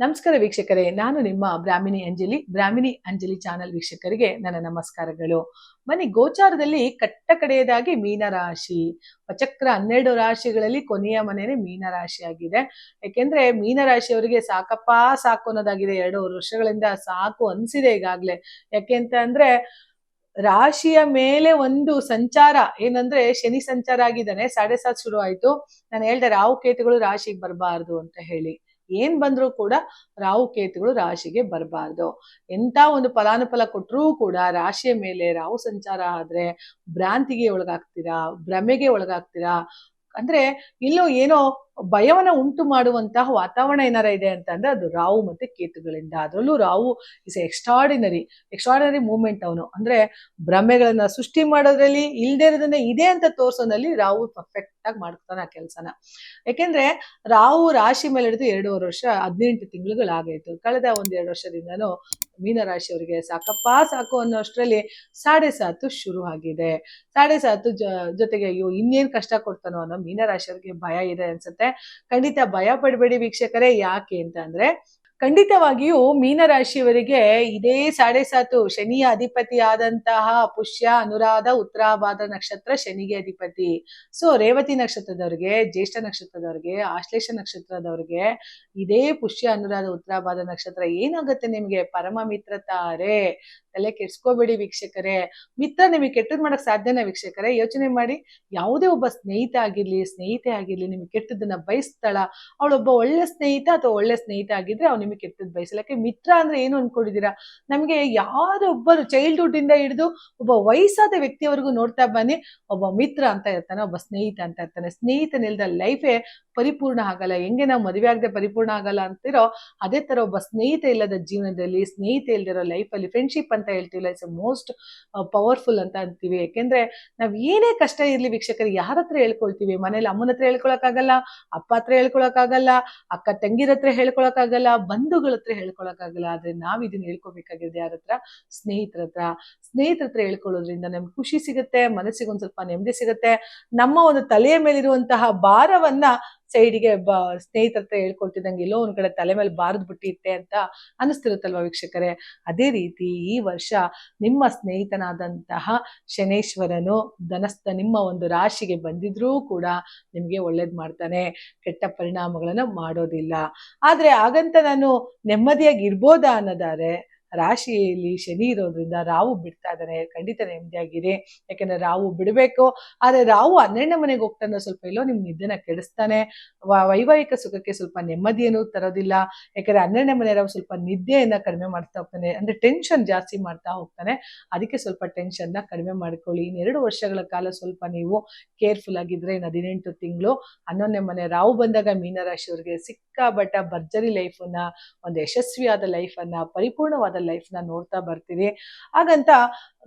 ನಮಸ್ಕಾರ ವೀಕ್ಷಕರೇ, ನಾನು ನಿಮ್ಮ ಬ್ರಾಹ್ಮಿಣಿ ಅಂಜಲಿ ಬ್ರಾಹ್ಮಿಣಿ ಅಂಜಲಿ ಚಾನಲ್ ವೀಕ್ಷಕರಿಗೆ ನನ್ನ ನಮಸ್ಕಾರಗಳು. ಮನೆ ಗೋಚಾರದಲ್ಲಿ ಕಟ್ಟ ಕಡೆಯದಾಗಿ ಮೀನರಾಶಿ ಪಚಕ್ರ ಹನ್ನೆರಡು ರಾಶಿಗಳಲ್ಲಿ ಕೊನೆಯ ಮನೆಯೇ ಮೀನರಾಶಿ ಆಗಿದೆ ಯಾಕೆಂದ್ರೆ ಮೀನರಾಶಿಯವರಿಗೆ ಸಾಕಪ್ಪ ಸಾಕು ಅನ್ನೋದಾಗಿದೆ. ಎರಡು ವರ್ಷಗಳಿಂದ ಸಾಕು ಅನ್ಸಿದೆ ಈಗಾಗಲೇ. ಯಾಕೆ ಅಂತ ಅಂದ್ರೆ, ರಾಶಿಯ ಮೇಲೆ ಒಂದು ಸಂಚಾರ, ಏನಂದ್ರೆ ಶನಿ ಸಂಚಾರ ಆಗಿದ್ದಾನೆ, ಸಾಡೆ ಸಾತ್ ಶುರು ಆಯ್ತು ನಾನು ಹೇಳ್ದೆ ರಾಹು ಕೇತುಗಳು ರಾಶಿಗೆ ಬರಬಾರ್ದು ಅಂತ ಹೇಳಿ. ಏನ್ ಬಂದ್ರೂ ಕೂಡ ರಾಹು ಕೇತುಗಳು ರಾಶಿಗೆ ಬರಬಾರ್ದು. ಎಂತ ಒಂದು ಫಲಾನುಫಲ ಕೊಟ್ಟರೂ ಕೂಡ ರಾಶಿಯ ಮೇಲೆ ರಾಹು ಸಂಚಾರ ಆದ್ರೆ ಭ್ರಾಂತಿಗೆ ಒಳಗಾಗ್ತೀರಾ, ಭ್ರಮೆಗೆ ಒಳಗಾಗ್ತೀರಾ? ಅಂದ್ರೆ ಇಲ್ಲೋ ಏನೋ ಭಯವನ್ನ ಉಂಟು ಮಾಡುವಂತಹ ವಾತಾವರಣ ಏನಾರ ಇದೆ ಅಂತ ಅಂದ್ರೆ ಅದು ರಾವು ಮತ್ತೆ ಕೇತುಗಳಿಂದ. ಅದರಲ್ಲೂ Rahu is extraordinary extraordinary movement ಅವನು. ಅಂದ್ರೆ ಭ್ರಮೆಗಳನ್ನ ಸೃಷ್ಟಿ ಮಾಡೋದ್ರಲ್ಲಿ ಇಲ್ದೇ ಇರೋದನ್ನ ಇದೆ ಅಂತ ತೋರ್ಸೋನಲ್ಲಿ ರಾವು ಪರ್ಫೆಕ್ಟ್ ಆಗಿ ಮಾಡ್ತಾನೆ ಆ ಕೆಲಸನ. ಯಾಕೆಂದ್ರೆ ರಾವು ರಾಶಿ ಮೇಲೆ ಹಿಡಿದು ಎರಡೂವರೆ ವರ್ಷ, ಹದಿನೆಂಟು ತಿಂಗಳುಗಳಾಗೈತು. ಕಳೆದ ಒಂದ್ ಎರಡು ವರ್ಷದಿಂದನೂ ಮೀನರಾಶಿಯವರಿಗೆ ಸಾಕಪ್ಪ ಸಾಕು ಅನ್ನೋ ಅಷ್ಟರಲ್ಲಿ ಸಾಡೆ ಸಾತು ಶುರು ಆಗಿದೆ. ಸಾಡೆ ಸಾತು ಜೊತೆಗೆ ಅಯ್ಯೋ ಇನ್ನೇನ್ ಕಷ್ಟ ಕೊಡ್ತಾನೋ ಅನ್ನೋ ಮೀನರಾಶಿಯವರಿಗೆ ಭಯ ಇದೆ ಅನ್ಸುತ್ತೆ. ಖಂಡಿತ ಭಯ ಪಡಬೇಡಿ ವೀಕ್ಷಕರೇ. ಯಾಕೆ ಅಂತ ಅಂದ್ರೆ ಖಂಡಿತವಾಗಿಯೂ ಮೀನರಾಶಿಯವರಿಗೆ ಇದೇ ಸಾಡೆ ಸಾತು. ಶನಿಯ ಅಧಿಪತಿ ಆದಂತಹ ಪುಷ್ಯ, ಅನುರಾಧ, ಉತ್ತರಾಭಾದ ನಕ್ಷತ್ರ ಶನಿಗೆ ಅಧಿಪತಿ. ಸೊ ರೇವತಿ ನಕ್ಷತ್ರದವ್ರಿಗೆ, ಜ್ಯೇಷ್ಠ ನಕ್ಷತ್ರದವ್ರಿಗೆ, ಆಶ್ಲೇಷ ನಕ್ಷತ್ರದವ್ರಿಗೆ ಇದೇ ಪುಷ್ಯ, ಅನುರಾಧ, ಉತ್ತರಾಭಾದ ನಕ್ಷತ್ರ ಏನಾಗುತ್ತೆ ನಿಮ್ಗೆ? ಪರಮ ಮಿತ್ರ ತಾರೆ. ತಲೆ ಕೆಡ್ಸ್ಕೋಬೇಡಿ ವೀಕ್ಷಕರೇ. ಮಿತ್ರ ನಿಮಗೆ ಕೆಟ್ಟದ್ ಮಾಡಕ್ ಸಾಧ್ಯನಾ ವೀಕ್ಷಕರೇ? ಯೋಚನೆ ಮಾಡಿ. ಯಾವುದೇ ಒಬ್ಬ ಸ್ನೇಹಿತ ಆಗಿರ್ಲಿ, ಸ್ನೇಹಿತೆ ಆಗಿರ್ಲಿ, ನಿಮಗೆ ಕೆಟ್ಟದನ್ನ ಬಯಸ್ತಾಳ. ಅವಳೊಬ್ಬ ಒಳ್ಳೆ ಸ್ನೇಹಿತ ಅಥವಾ ಒಳ್ಳೆ ಸ್ನೇಹಿತ ಆಗಿದ್ರೆ ಅವ್ನು ನಿಮಗೆ ಕೆಟ್ಟದ್ದು ಬಯಸಲ್ಲ ಯಾಕೆ ಮಿತ್ರ ಅಂದ್ರೆ ಏನು ಅನ್ಕೊಂಡಿದ್ದೀರಾ? ನಮ್ಗೆ ಯಾರೊಬ್ಬರು ಚೈಲ್ಡ್ಹುಡ್ ಇಂದ ಹಿಡಿದು ಒಬ್ಬ ವಯಸ್ಸಾದ ವ್ಯಕ್ತಿಯವರೆಗೂ ನೋಡ್ತಾ ಬನ್ನಿ. ಒಬ್ಬ ಮಿತ್ರ ಅಂತ ಇರ್ತಾನೆ, ಒಬ್ಬ ಸ್ನೇಹಿತ ಅಂತ ಇರ್ತಾನೆ. ಸ್ನೇಹಿತನಿಲ್ದ ಲೈಫೇ ಪರಿಪೂರ್ಣ ಆಗಲ್ಲ. ಹೆಂಗೆ ನಾವು ಮದುವೆ ಆಗದೆ ಪರಿಪೂರ್ಣ ಆಗಲ್ಲ ಅಂತಿರೋ ಅದೇ ತರ ಒಬ್ಬ ಸ್ನೇಹಿತ ಇಲ್ಲದ ಜೀವನದಲ್ಲಿ, ಸ್ನೇಹಿತ ಇಲ್ದಿರೋ ಲೈಫಲ್ಲಿ ಫ್ರೆಂಡ್ಶಿಪ್ ಅಂತ ಹೇಳ್ತೀವಿ ಇಟ್ಸ್ ಮೋಸ್ಟ್ ಪವರ್ಫುಲ್ ಅಂತ ಅಂತೀವಿ. ಯಾಕೆಂದ್ರೆ ನಾವ್ ಏನೇ ಕಷ್ಟ ಇರ್ಲಿ ವೀಕ್ಷಕರು, ಯಾರ ಹತ್ರ ಹೇಳ್ಕೊಳ್ತೀವಿ? ಮನೇಲಿ ಅಮ್ಮನ ಹತ್ರ ಹೇಳ್ಕೊಳಕ್ಕಾಗಲ್ಲ ಅಪ್ಪ ಹತ್ರ ಹೇಳ್ಕೊಳಕ್ಕಾಗಲ್ಲ ಅಕ್ಕ ತಂಗಿರ ಹತ್ರ ಹೇಳ್ಕೊಳಕ್ಕಾಗಲ್ಲ ಬಂಧುಗಳ ಹತ್ರ ಹೇಳ್ಕೊಳಕ್ಕಾಗಲ್ಲ, ಆದ್ರೆ ನಾವ್ ಇದನ್ನ ಹೇಳ್ಕೊಬೇಕಾಗಿದೆ ಯಾರ ಹತ್ರ? ಸ್ನೇಹಿತರ ಹತ್ರ. ಸ್ನೇಹಿತರ ಹತ್ರ ಹೇಳ್ಕೊಳ್ಳೋದ್ರಿಂದ ನಮ್ಗೆ ಖುಷಿ ಸಿಗುತ್ತೆ ಮನಸ್ಸಿಗೆ ಒಂದ್ ಸ್ವಲ್ಪ ನೆಮ್ಮದಿ ಸಿಗುತ್ತೆ. ನಮ್ಮ ಒಂದು ತಲೆಯ ಮೇಲಿರುವಂತಹ ಭಾರವನ್ನ ಸೈಡಿಗೆ ಬ ಸ್ನೇಹಿತರ ಹತ್ರ ಹೇಳ್ಕೊಳ್ತಿದ್ದಂಗೆ ಎಲ್ಲೋ ಒಂದ್ ಕಡೆ ತಲೆ ಮೇಲೆ ಬಾರದ್ ಬಿಟ್ಟಿತ್ತೆ ಅಂತ ಅನಿಸ್ತಿರುತ್ತಲ್ವಾ ವೀಕ್ಷಕರೇ? ಅದೇ ರೀತಿ ಈ ವರ್ಷ ನಿಮ್ಮ ಸ್ನೇಹಿತನಾದಂತಹ ಶನೇಶ್ವರನು ಧನಸ್ಥ ನಿಮ್ಮ ಒಂದು ರಾಶಿಗೆ ಬಂದಿದ್ರೂ ಕೂಡ ನಿಮ್ಗೆ ಒಳ್ಳೇದ್ ಮಾಡ್ತಾನೆ. ಕೆಟ್ಟ ಪರಿಣಾಮಗಳನ್ನ ಮಾಡೋದಿಲ್ಲ. ಆದ್ರೆ ಹಾಗಂತ ನಾನು ನೆಮ್ಮದಿಯಾಗಿ ಇರ್ಬೋದಾ ಅನ್ನೋದಾದ್ರೆ ರಾಶಿಯಲ್ಲಿ ಶನಿ ಇರೋದ್ರಿಂದ ರಾವು ಬಿಡ್ತಾ ಇದ್ದಾನೆ, ಖಂಡಿತ ನೆಮ್ಮದಿಯಾಗಿರಿ ಯಾಕಂದ್ರೆ ರಾವು ಬಿಡಬೇಕು, ಆದ್ರೆ ರಾವು ಹನ್ನೆರಡನೇ ಮನೆಗೆ ಹೋಗ್ತಾನೆ ಸ್ವಲ್ಪ ಎಲ್ಲೋ ನಿಮ್ ನಿದ್ದೆನ ಕೆಡಿಸ್ತಾನೆ. ವೈವಾಹಿಕ ಸುಖಕ್ಕೆ ಸ್ವಲ್ಪ ನೆಮ್ಮದಿಯನ್ನು ತರೋದಿಲ್ಲ. ಯಾಕಂದ್ರೆ ಹನ್ನೆರಡನೇ ಮನೆ ರಾವು ಸ್ವಲ್ಪ ನಿದ್ದೆಯನ್ನ ಕಡಿಮೆ ಮಾಡ್ತಾ ಹೋಗ್ತಾನೆ. ಅಂದ್ರೆ ಟೆನ್ಷನ್ ಜಾಸ್ತಿ ಮಾಡ್ತಾ ಹೋಗ್ತಾನೆ. ಅದಕ್ಕೆ ಸ್ವಲ್ಪ ಟೆನ್ಷನ್ನ ಕಡಿಮೆ ಮಾಡ್ಕೊಳ್ಳಿ. ಇನ್ನೆರಡು ವರ್ಷಗಳ ಕಾಲ ಸ್ವಲ್ಪ ನೀವು ಕೇರ್ಫುಲ್ ಆಗಿದ್ರೆ ಇನ್ನು ಹದಿನೆಂಟು ತಿಂಗಳು ಹನ್ನೊಂದನೇ ಮನೆ ರಾವು ಬಂದಾಗ ಮೀನರಾಶಿಯವರಿಗೆ ಸಿಕ್ಕಾಬಟ್ಟ ಭರ್ಜರಿ ಲೈಫನ್ನ ಒಂದು ಯಶಸ್ವಿಯಾದ ಲೈಫನ್ನ ಪರಿಪೂರ್ಣವಾದ ಲೈಫ್ನ ನೋಡ್ತಾ ಬರ್ತೀರಿ. ಹಾಗಂತ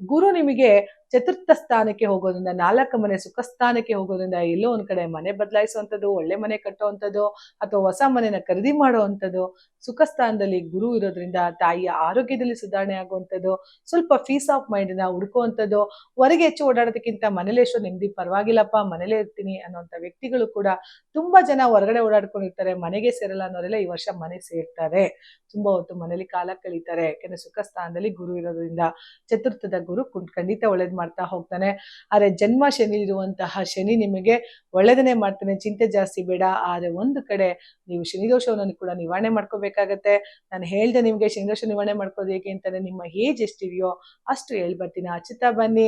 ಗುರು ನಿಮಗೆ ಚತುರ್ಥ ಸ್ಥಾನಕ್ಕೆ ಹೋಗೋದ್ರಿಂದ, ನಾಲ್ಕು ಮನೆ ಸುಖ ಸ್ಥಾನಕ್ಕೆ ಹೋಗೋದ್ರಿಂದ ಎಲ್ಲೋ ಒಂದ್ ಕಡೆ ಮನೆ ಬದಲಾಯಿಸುವಂಥದ್ದು, ಒಳ್ಳೆ ಮನೆ ಕಟ್ಟುವಂಥದ್ದು, ಅಥವಾ ಹೊಸ ಮನೆನ ಖರೀದಿ ಮಾಡುವಂಥದ್ದು, ಸುಖ ಸ್ಥಾನದಲ್ಲಿ ಗುರು ಇರೋದ್ರಿಂದ, ತಾಯಿಯ ಆರೋಗ್ಯದಲ್ಲಿ ಸುಧಾರಣೆ ಆಗುವಂಥದ್ದು, ಸ್ವಲ್ಪ ಫೀಸ್ ಆಫ್ ಮೈಂಡ್ನ ಹುಡ್ಕುವಂಥದ್ದು, ಹೊರಗೆ ಹೆಚ್ಚು ಓಡಾಡೋದಕ್ಕಿಂತ ಮನೇಲಿ ಎಷ್ಟೋ ನೆಮ್ಮದಿ ಪರವಾಗಿಲ್ಲಪ್ಪ, ಮನೇಲೇ ಇರ್ತೀನಿ ಅನ್ನೋಂಥ ವ್ಯಕ್ತಿಗಳು ಕೂಡ ತುಂಬಾ ಜನ ಹೊರಗಡೆ ಓಡಾಡ್ಕೊಂಡಿರ್ತಾರೆ, ಮನೆಗೆ ಸೇರಲ್ಲ ಅನ್ನೋರೆಲ್ಲ ಈ ವರ್ಷ ಮನೆ ಸೇರ್ತಾರೆ. ತುಂಬಾ ಹೊತ್ತು ಮನೇಲಿ ಕಾಲ ಕಳೀತಾರೆ. ಯಾಕೆಂದ್ರೆ ಸುಖ ಸ್ಥಾನದಲ್ಲಿ ಗುರು ಇರೋದ್ರಿಂದ ಚತುರ್ಥದ ಗುರು ಕುಂಟ್ ಖಂಡಿತ ಒಳ್ಳೇದ್ ಮಾಡ್ತಾ ಹೋಗ್ತಾನೆ. ಆದ್ರೆ ಜನ್ಮ ಶನಿ ಇರುವಂತಹ ಶನಿ ನಿಮಗೆ ಒಳ್ಳೇದನ್ನೇ ಮಾಡ್ತಾನೆ. ಚಿಂತೆ ಜಾಸ್ತಿ ಬೇಡ. ಆದ್ರೆ ಒಂದು ಕಡೆ ನೀವು ಶನಿದೋಷವನ್ನು ಕೂಡ ನಿವಾರಣೆ ಮಾಡ್ಕೋಬೇಕಾಗತ್ತೆ. ನಾನು ಹೇಳ್ದೆ ನಿಮ್ಗೆ ಶನಿದೋಷ ನಿವಾರಣೆ ಮಾಡ್ಕೋದು ಹೇಗೆ ಅಂತಂದ್ರೆ ನಿಮ್ಮ ಏಜ್ ಎಷ್ಟಿದೆಯೋ ಅಷ್ಟು ಹೇಳ್ಬರ್ತೀನಿ. ಬರ್ತೀನಿ ಹಚ್ಚುತ್ತಾ ಬನ್ನಿ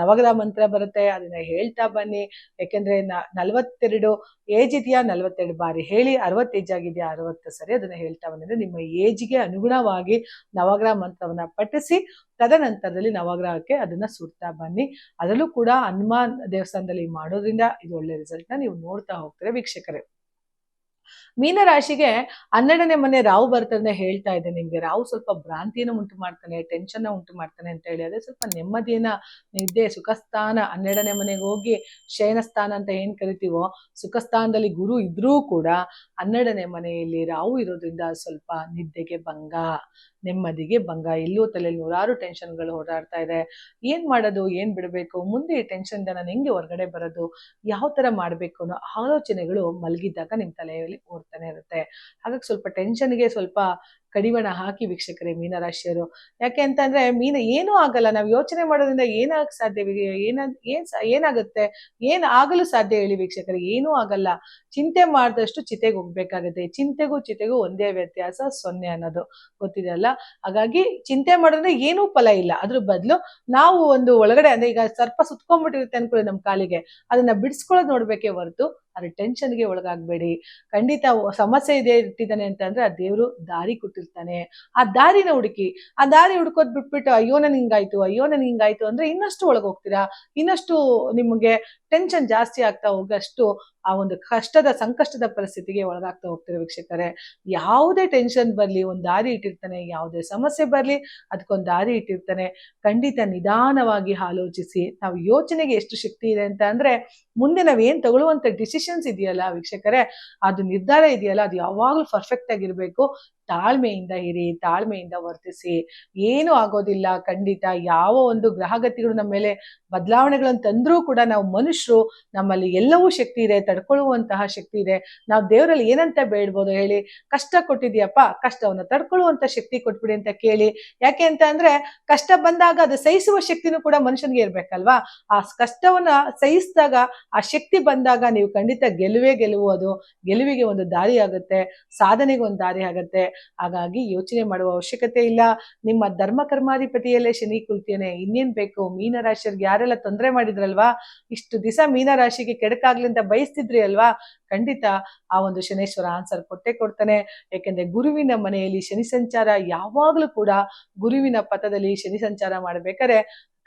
ನವಗ್ರಹ ಮಂತ್ರ ಬರುತ್ತೆ. ಅದನ್ನ ಹೇಳ್ತಾ ಬನ್ನಿ. ಯಾಕೆಂದ್ರೆ ನಲವತ್ತೆರಡು ಏಜ್ ಇದೆಯಾ? ನಲವತ್ತೆರಡು ಬಾರಿ ಹೇಳಿ ಅರವತ್ತು ಏಜ್ ಆಗಿದೆಯಾ? ಅರವತ್ತು ಸರಿ ಅದನ್ನ ಹೇಳ್ತಾ ಬಂದ್ರೆ ನಿಮ್ಮ ಏಜ್ಗೆ ಅನುಗುಣವಾಗಿ ನವಗ್ರಹ ಮಂತ್ರವನ್ನ ಪಠಿಸಿ ತದನಂತರದಲ್ಲಿ ನವಗ್ರಹಕ್ಕೆ ಅದನ್ನ ಸುಡ್ತಾ ಬನ್ನಿ. ಅದರಲ್ಲೂ ಕೂಡ ಹನುಮಾನ್ ದೇವಸ್ಥಾನದಲ್ಲಿ ಮಾಡೋದ್ರಿಂದ ಇದು ಒಳ್ಳೆ ರಿಸಲ್ಟ್ನ ನೀವು ನೋಡ್ತಾ ಹೋಗ್ತೀರಾ ವೀಕ್ಷಕರೇ. ಮೀನರಾಶಿಗೆ ಹನ್ನೆರಡನೇ ಮನೆ ರಾವು ಬರ್ತದೆ ಹೇಳ್ತಾ ಇದೆ ನಿಮ್ಗೆ. ರಾವು ಸ್ವಲ್ಪ ಭ್ರಾಂತಿಯನ್ನು ಉಂಟು ಮಾಡ್ತಾನೆ ಟೆನ್ಷನ್ ಉಂಟು ಮಾಡ್ತಾನೆ ಅಂತ ಹೇಳಿ. ಅದೇ ಸ್ವಲ್ಪ ನೆಮ್ಮದಿಯನ್ನ, ನಿದ್ದೆ, ಸುಖಸ್ಥಾನ ಹನ್ನೆರಡನೇ ಮನೆಗೆ ಹೋಗಿ ಶಯನಸ್ಥಾನ ಅಂತ ಏನ್ ಕರಿತೀವೋ, ಸುಖಸ್ಥಾನದಲ್ಲಿ ಗುರು ಇದ್ರೂ ಕೂಡ ಹನ್ನೆರಡನೇ ಮನೆಯಲ್ಲಿ ರಾವು ಇರೋದ್ರಿಂದ ಸ್ವಲ್ಪ ನಿದ್ದೆಗೆ ಭಂಗ. ನೆಮ್ಮದಿಗೆ ಭಂಗ ಎಲ್ಲೂ ತಲೆಯಲ್ಲಿ ನೂರಾರು ಟೆನ್ಷನ್ಗಳು ಓಡಾಡ್ತಾ ಇದೆ. ಏನ್ ಮಾಡೋದು? ಏನ್ ಬಿಡಬೇಕು? ಮುಂದೆ ಈ ಟೆನ್ಷನ್ ನಾನು ಹೆಂಗೆ ಹೊರಗಡೆ ಬರೋದು? ಯಾವ ತರ ಮಾಡ್ಬೇಕು ಅನ್ನೋ ಆಲೋಚನೆಗಳು ಮಲಗಿದ್ದಾಗ ನಿಮ್ ತಲೆಯಲ್ಲಿ ಓಡ್ತಾನೆ ಇರುತ್ತೆ. ಹಾಗಾಗಿ ಸ್ವಲ್ಪ ಟೆನ್ಷನ್ಗೆ ಸ್ವಲ್ಪ ಕಡಿವಾಣ ಹಾಕಿ ವೀಕ್ಷಕರೇ ಮೀನರಾಶಿಯವರು ಯಾಕೆ ಅಂತಂದ್ರೆ ಮೀನ ಏನೂ ಆಗಲ್ಲ. ನಾವು ಯೋಚನೆ ಮಾಡೋದ್ರಿಂದ ಏನಾಗ ಸಾಧ್ಯ ಏನ, ಏನ್ ಏನಾಗುತ್ತೆ? ಏನ್ ಆಗಲು ಸಾಧ್ಯ ಹೇಳಿ ವೀಕ್ಷಕರೇ? ಏನೂ ಆಗಲ್ಲ. ಚಿಂತೆ ಮಾಡಿದಷ್ಟು ಚಿತೆಗೆ ಹೋಗ್ಬೇಕಾಗುತ್ತೆ. ಚಿಂತೆಗೂ ಚಿತೆಗೂ ಒಂದೇ ವ್ಯತ್ಯಾಸ ಸೊನ್ನೆ ಅನ್ನೋದು. ಗೊತ್ತಿದೆಯಲ್ಲ ಹಾಗಾಗಿ ಚಿಂತೆ ಮಾಡಿದ್ರೆ ಏನೂ ಫಲ ಇಲ್ಲ. ಅದ್ರ ಬದಲು ನಾವು ಒಂದು ಒಳಗಡೆ ಅಂದ್ರೆ ಈಗ ಸರ್ಪ ಸುತ್ಕೊಂಡ್ಬಿಟ್ಟಿರುತ್ತೆ ಅನ್ಕೊಳ್ಳಿ ನಮ್ಮ ಕಾಲಿಗೆ. ಅದನ್ನ ಬಿಡಿಸ್ಕೊಳ್ಳೋದು ನೋಡ್ಬೇಕೇ ಹೊರತು ಅದ್ರ ಟೆನ್ಷನ್ಗೆ ಒಳಗಾಗ್ಬೇಡಿ. ಖಂಡಿತ ಸಮಸ್ಯೆ ಇದೆ ಇಟ್ಟಿದ್ದಾನೆ ಅಂತಂದ್ರೆ ಆ ದೇವ್ರು ದಾರಿ ಕೊಟ್ಟಿರ್ತಾನೆ ಆ ದಾರಿನ ಹುಡುಕಿ, ಆ ದಾರಿ ಹುಡ್ಕೋದ್ ಬಿಟ್ಬಿಟ್ಟು ಅಯ್ಯೋ ನನ್ ಹಿಂಗಾಯ್ತು, ಅಯ್ಯೋ ನನ್ ಹಿಂಗಾಯ್ತು ಅಂದ್ರೆ ಇನ್ನಷ್ಟು ಒಳಗೋಗ್ತೀರಾ ಇನ್ನಷ್ಟು ನಿಮಗೆ ಟೆನ್ಷನ್ ಜಾಸ್ತಿ ಆಗ್ತಾ ಹೋಗಷ್ಟು ಆ ಒಂದು ಕಷ್ಟದ ಸಂಕಷ್ಟದ ಪರಿಸ್ಥಿತಿಗೆ ಒಳಗಾಗ್ತಾ ಹೋಗ್ತಾರೆ ವೀಕ್ಷಕರೇ. ಯಾವುದೇ ಟೆನ್ಷನ್ ಬರ್ಲಿ, ಒಂದು ದಾರಿ ಇಟ್ಟಿರ್ತಾನೆ, ಯಾವುದೇ ಸಮಸ್ಯೆ ಬರ್ಲಿ ಅದಕ್ಕೊಂದು ದಾರಿ ಇಟ್ಟಿರ್ತಾನೆ. ಖಂಡಿತ ನಿಧಾನವಾಗಿ ಆಲೋಚಿಸಿ, ನಾವು ಯೋಚನೆಗೆ ಎಷ್ಟು ಶಕ್ತಿ ಇದೆ ಅಂತ ಅಂದ್ರೆ, ಮುಂದೆ ನಾವ್ ಏನ್ ತಗೊಳ್ಳುವಂತ ಡಿಸಿಷನ್ಸ್ ಇದೆಯಲ್ಲ ವೀಕ್ಷಕರೇ, ಅದು ನಿರ್ಧಾರ ಇದೆಯಲ್ಲ, ಅದು ಯಾವಾಗ್ಲೂ ಪರ್ಫೆಕ್ಟ್ ಆಗಿರ್ಬೇಕು. ತಾಳ್ಮೆಯಿಂದ ಇರಿ, ತಾಳ್ಮೆಯಿಂದ ವರ್ತಿಸಿ. ಏನು ಆಗೋದಿಲ್ಲ, ಖಂಡಿತ ಯಾವ ಒಂದು ಗ್ರಹಗತಿಗಳು ನಮ್ಮ ಮೇಲೆ ಬದಲಾವಣೆಗಳನ್ನು ತಂದ್ರೂ ಕೂಡ ನಾವು ಮನುಷ್ಯರು, ನಮ್ಮಲ್ಲಿ ಎಲ್ಲವೂ ಶಕ್ತಿ ಇದೆ ತಡ್ಕೊಳ್ಳುವಂತಹ ಶಕ್ತಿ ಇದೆ. ನಾವು ದೇವರಲ್ಲಿ ಏನಂತ ಬೇಡ್ಬೋದು ಹೇಳಿ? ಕಷ್ಟ ಕೊಟ್ಟಿದ್ಯಪ್ಪ, ಕಷ್ಟವನ್ನು ತಡ್ಕೊಳ್ಳುವಂತ ಶಕ್ತಿ ಕೊಟ್ಬಿಡಿ ಅಂತ ಕೇಳಿ. ಯಾಕೆ ಅಂತ ಅಂದ್ರೆ, ಕಷ್ಟ ಬಂದಾಗ ಅದು ಸಹಿಸುವ ಶಕ್ತಿನೂ ಕೂಡ ಮನುಷ್ಯನಿಗೆ ಇರ್ಬೇಕಲ್ವಾ? ಆ ಕಷ್ಟವನ್ನ ಸಹಿಸಿದಾಗ, ಆ ಶಕ್ತಿ ಬಂದಾಗ ನೀವು ಖಂಡಿತ ಗೆಲುವೇ ಗೆಲುವು ಅದು. ಗೆಲುವಿಗೆ ಒಂದು ದಾರಿ ಆಗುತ್ತೆ, ಸಾಧನೆಗೆ ಒಂದು ದಾರಿ ಆಗುತ್ತೆ. ಹಾಗಾಗಿ ಯೋಚನೆ ಮಾಡುವ ಅವಶ್ಯಕತೆ ಇಲ್ಲ. ನಿಮ್ಮ ಧರ್ಮ ಕರ್ಮಾಧಿಪತಿಯಲ್ಲೇ ಶನಿ ಕುಳ್ತೇನೆ ಇನ್ನೇನ್ ಬೇಕು? ಮೀನರಾಶಿಯರ್ಗೆ ಯಾರೆಲ್ಲ ತೊಂದರೆ ಮಾಡಿದ್ರಲ್ವಾ? ಇಷ್ಟು ದಿವಸ ಮೀನರಾಶಿಗೆ ಕೆಡಕಾಗ್ಲಿ ಅಂತ ಬಯಸ್ತಿದ್ರಿ ಅಲ್ವಾ? ಖಂಡಿತ ಆ ಒಂದು ಶನೇಶ್ವರ ಆನ್ಸರ್ ಕೊಟ್ಟೆ ಕೊಡ್ತಾನೆ. ಯಾಕೆಂದ್ರೆ ಗುರುವಿನ ಮನೆಯಲ್ಲಿ ಶನಿ ಸಂಚಾರ ಯಾವಾಗ್ಲೂ ಕೂಡ ಗುರುವಿನ ಪಥದಲ್ಲಿ ಶನಿ ಸಂಚಾರ ಮಾಡ್ಬೇಕಾದ್ರೆ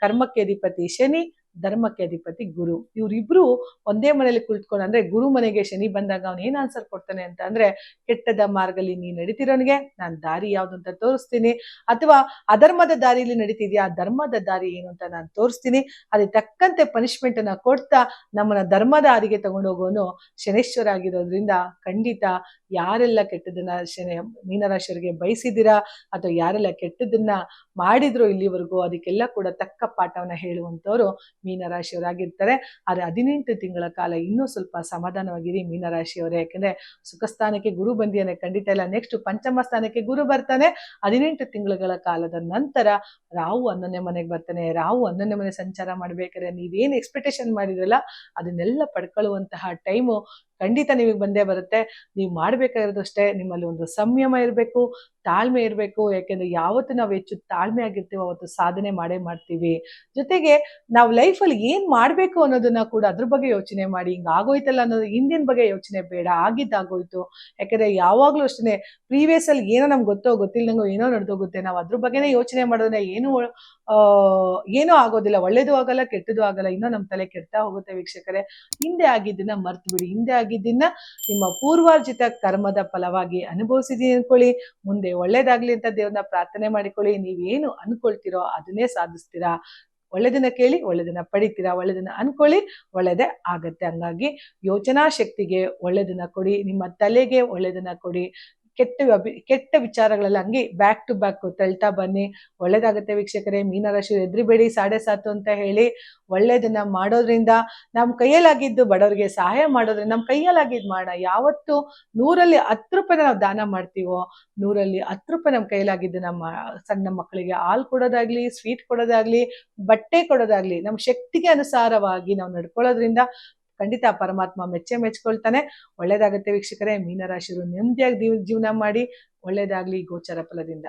ಕರ್ಮಕ್ಕೆ ಅಧಿಪತಿ ಶನಿ ಧರ್ಮಕ್ಕೆ ಅಧಿಪತಿ ಗುರು. ಇವರಿಬ್ರು ಒಂದೇ ಮನೇಲಿ ಕುಳಿತುಕೊಂಡು ಅಂದ್ರೆ ಗುರು ಮನೆಗೆ ಶನಿ ಬಂದಾಗ ಅವ್ನು ಏನ್ ಆನ್ಸರ್ ಕೊಡ್ತಾನೆ ಅಂತ ಅಂದ್ರೆ, ಕೆಟ್ಟದ ಮಾರ್ಗದಲ್ಲಿ ನೀ ನಡೀತಿರೋನ್ಗೆ ನಾನ್ ದಾರಿ ಯಾವ್ದು ಅಂತ ತೋರಿಸ್ತೀನಿ. ಅಥವಾ ಅಧರ್ಮದ ದಾರಿಯಲ್ಲಿ ನಡೀತಿದ್ಯಾ? ಆ ಧರ್ಮದ ದಾರಿ ಏನು ಅಂತ ನಾನು ತೋರಿಸ್ತೀನಿ. ಅದಕ್ಕೆ ತಕ್ಕಂತೆ ಪನಿಷ್ಮೆಂಟ್ ಅನ್ನ ಕೊಡ್ತಾ ನಮ್ಮನ್ನ ಧರ್ಮದ ಹಾದಿಗೆ ತಗೊಂಡೋಗೋನು ಶನೇಶ್ವರ ಆಗಿರೋದ್ರಿಂದ ಖಂಡಿತ ಯಾರೆಲ್ಲ ಕೆಟ್ಟದನ್ನ ಶನಿ ಮೀನರಾಶಿಯವರಿಗೆ ಬಯಸಿದಿರಾ ಅಥವಾ ಯಾರೆಲ್ಲ ಕೆಟ್ಟದನ್ನ ಮಾಡಿದ್ರು ಇಲ್ಲಿವರೆಗೂ ಅದಕ್ಕೆಲ್ಲ ಕೂಡ ತಕ್ಕ ಪಾಠವನ್ನ ಹೇಳುವಂತವ್ರು ಮೀನರಾಶಿಯವರಾಗಿರ್ತಾರೆ. ಆದ್ರೆ ಹದಿನೆಂಟು ತಿಂಗಳ ಕಾಲ ಇನ್ನೂ ಸ್ವಲ್ಪ ಸಮಾಧಾನವಾಗಿರಿ ಮೀನರಾಶಿಯವರೇ. ಯಾಕಂದ್ರೆ ಸುಖ ಸ್ಥಾನಕ್ಕೆ ಗುರು ಬಂದಿಯಾನೆ ಖಂಡಿತ ಇಲ್ಲ. ನೆಕ್ಸ್ಟ್ ಪಂಚಮ ಸ್ಥಾನಕ್ಕೆ ಗುರು ಬರ್ತಾನೆ. ಹದಿನೆಂಟು ತಿಂಗಳುಗಳ ಕಾಲದ ನಂತರ ರಾಹು ಹನ್ನೊಂದನೇ ಮನೆಗೆ ಬರ್ತಾನೆ. ರಾಹು ಹನ್ನೊಂದನೇ ಮನೆ ಸಂಚಾರ ಮಾಡ್ಬೇಕಾದ್ರೆ ನೀವೇನು ಎಕ್ಸ್ಪೆಕ್ಟೇಷನ್ ಮಾಡಿದ್ರಲ್ಲ, ಅದನ್ನೆಲ್ಲ ಪಡ್ಕೊಳ್ಳುವಂತಹ ಟೈಮು ಖಂಡಿತ ನಿಮಗೆ ಬಂದೇ ಬರುತ್ತೆ. ನೀವು ಮಾಡ್ಬೇಕಾಗಿರೋದು ಅಷ್ಟೇ, ನಿಮ್ಮಲ್ಲಿ ಒಂದು ಸಂಯಮ ಇರಬೇಕು, ತಾಳ್ಮೆ ಇರಬೇಕು. ಯಾಕೆಂದ್ರೆ ಯಾವತ್ತು ನಾವು ಹೆಚ್ಚು ತಾಳ್ಮೆ ಆಗಿರ್ತೀವೋ ಅವತ್ತು ಸಾಧನೆ ಮಾಡೇ ಮಾಡ್ತೀವಿ. ಜೊತೆಗೆ ನಾವು ಲೈಫಲ್ಲಿ ಏನ್ ಮಾಡ್ಬೇಕು ಅನ್ನೋದನ್ನ ಕೂಡ ಅದ್ರ ಬಗ್ಗೆ ಯೋಚನೆ ಮಾಡಿ, ಹಿಂಗ ಆಗೋಯ್ತಲ್ಲ ಅನ್ನೋದು ಹಿಂದಿನ ಬಗ್ಗೆ ಯೋಚನೆ ಬೇಡ, ಆಗಿದ್ದಾಗೋಯ್ತು. ಯಾಕಂದ್ರೆ ಯಾವಾಗ್ಲೂ ಅಷ್ಟೇ ಪ್ರೀವಿಯಸ್ ಅಲ್ಲಿ ಏನೋ ನಮ್ಗೆ ಗೊತ್ತೋ ಗೊತ್ತಿಲ್ಲದಂಗೋ ಏನೋ ನಡೆದೋಗುತ್ತೆ ನಾವು ಅದ್ರ ಬಗ್ಗೆನೇ ಯೋಚನೆ ಮಾಡೋದ್ರೆ ಏನು ಏನೂ ಆಗೋದಿಲ್ಲ. ಒಳ್ಳೇದು ಆಗಲ್ಲ ಕೆಟ್ಟದ್ದು ಆಗಲ್ಲ. ಇನ್ನೂ ನಮ್ಮ ತಲೆ ಕೆಡ್ತಾ ಹೋಗುತ್ತೆ ವೀಕ್ಷಕರೇ. ಹಿಂದೆ ಆಗಿದ್ದನ್ನ ಮರ್ತು ಬಿಡಿ ಹಿಂದೆ ಆಗಿದ್ದನ್ನ ನಿಮ್ಮ ಪೂರ್ವಾರ್ಜಿತ ಕರ್ಮದ ಫಲವಾಗಿ ಅನುಭವಿಸಿದೀನಿ ಅನ್ಕೊಳ್ಳಿ. ಮುಂದೆ ಒಳ್ಳೇದಾಗ್ಲಿ ಅಂತ ದೇವ್ರನ್ನ ಪ್ರಾರ್ಥನೆ ಮಾಡಿಕೊಳ್ಳಿ. ನೀವೇನು ಅನ್ಕೊಳ್ತೀರೋ ಅದನ್ನೇ ಸಾಧಿಸ್ತೀರಾ. ಒಳ್ಳೆದನ್ನ ಕೇಳಿ, ಒಳ್ಳೆದನ್ನ ಪಡಿತೀರಾ. ಒಳ್ಳೆದನ್ನ ಅನ್ಕೊಳ್ಳಿ, ಒಳ್ಳೇದೇ ಆಗತ್ತೆ. ಹಂಗಾಗಿ ಯೋಚನಾ ಶಕ್ತಿಗೆ ಒಳ್ಳೆದನ್ನ ಕೊಡಿ. ನಿಮ್ಮ ತಲೆಗೆ ಒಳ್ಳೆದನ್ನ ಕೊಡಿ. ಕೆಟ್ಟ ಕೆಟ್ಟ ವಿಚಾರಗಳೆಲ್ಲ ಹಂಗೆ ಬ್ಯಾಕ್ ಟು ಬ್ಯಾಕ್ ತಳ್ತಾ ಬನ್ನಿ. ಒಳ್ಳೇದಾಗುತ್ತೆ ವೀಕ್ಷಕರೇ ಮೀನರಾಶಿ ಎದ್ರಿಬೇಡಿ, ಸಾಡೆ ಸಾತು ಅಂತ ಹೇಳಿ ಒಳ್ಳೇದನ್ನ ಮಾಡೋದ್ರಿಂದ ನಮ್ಮ ಕೈಯಲ್ಲಾಗಿದ್ದು ಬಡವರಿಗೆ ಸಹಾಯ ಮಾಡೋದ್ರಿಂದ ನಮ್ಮ ಕೈಯಲ್ಲಾಗಿದ್ದು ಮಾಡೋಣ ಯಾವತ್ತು ನೂರಲ್ಲಿ ಹತ್ತು ರೂಪಾಯಿ ನಾವು ದಾನ ಮಾಡ್ತೀವೋ, ನೂರಲ್ಲಿ ಹತ್ತು ರೂಪಾಯಿ ನಮ್ಮ ಕೈಯಲ್ಲಾಗಿದ್ದು ನಮ್ಮ ಸಣ್ಣ ಮಕ್ಕಳಿಗೆ ಹಾಲು ಕೊಡೋದಾಗ್ಲಿ ಸ್ವೀಟ್ ಕೊಡೋದಾಗ್ಲಿ, ಬಟ್ಟೆ ಕೊಡೋದಾಗ್ಲಿ ನಮ್ಮ ಶಕ್ತಿಗೆ ಅನುಸಾರವಾಗಿ ನಾವು ನಡ್ಕೊಳ್ಳೋದ್ರಿಂದ ಖಂಡಿತ ಪರಮಾತ್ಮ ಮೆಚ್ಚೆ ಮೆಚ್ಕೊಳ್ತಾನೆ. ಒಳ್ಳೇದಾಗುತ್ತೆ ವೀಕ್ಷಕರೇ. ಮೀನರಾಶಿರು ನೆಮ್ಮದಿಯಾಗಿ ಜೀವನ ಮಾಡಿ ಒಳ್ಳೇದಾಗ್ಲಿ ಗೋಚರ ಫಲದಿಂದ.